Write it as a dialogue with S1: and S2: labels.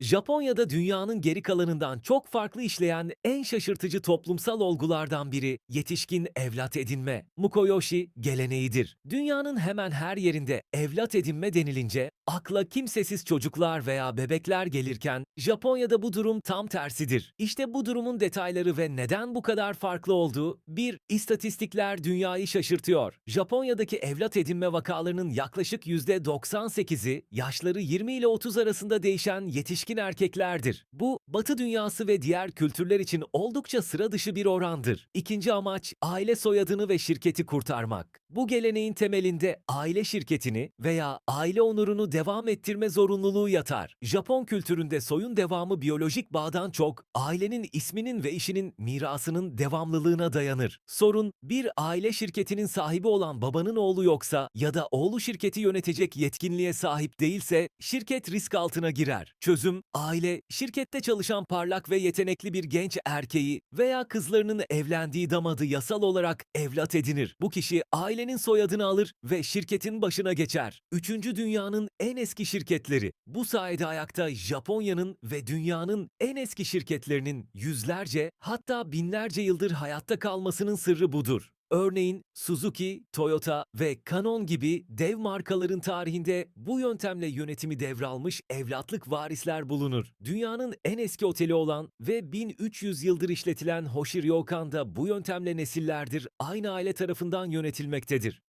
S1: Japonya'da dünyanın geri kalanından çok farklı işleyen en şaşırtıcı toplumsal olgulardan biri yetişkin evlat edinme. Mukoyoshi geleneğidir. Dünyanın hemen her yerinde evlat edinme denilince akla kimsesiz çocuklar veya bebekler gelirken Japonya'da bu durum tam tersidir. İşte bu durumun detayları ve neden bu kadar farklı olduğu bir istatistikler dünyayı şaşırtıyor. Japonya'daki evlat edinme vakalarının yaklaşık %98'i yaşları 20 ile 30 arasında değişen yetişkin erkeklerdir. Bu Batı dünyası ve diğer kültürler için oldukça sıra dışı bir orandır. İkinci amaç aile soyadını ve şirketi kurtarmak. Bu geleneğin temelinde aile şirketini veya aile onurunu devam ettirme zorunluluğu yatar. Japon kültüründe soyun devamı biyolojik bağdan çok ailenin isminin ve işinin mirasının devamlılığına dayanır. Sorun bir aile şirketinin sahibi olan babanın oğlu yoksa ya da oğlu şirketi yönetecek yetkinliğe sahip değilse şirket risk altına girer. Çözüm aile şirkette çalışan parlak ve yetenekli bir genç erkeği veya kızlarının evlendiği damadı yasal olarak evlat edinir. Bu kişi ailenin soyadını alır ve şirketin başına geçer. Üçüncü dünyanın en eski şirketleri. Bu sayede ayakta Japonya'nın ve dünyanın en eski şirketlerinin yüzlerce hatta binlerce yıldır hayatta kalmasının sırrı budur. Örneğin Suzuki, Toyota ve Canon gibi dev markaların tarihinde bu yöntemle yönetimi devralmış evlatlık varisler bulunur. Dünyanın en eski oteli olan ve 1300 yıldır işletilen Hoshiryokan da bu yöntemle nesillerdir aynı aile tarafından yönetilmektedir.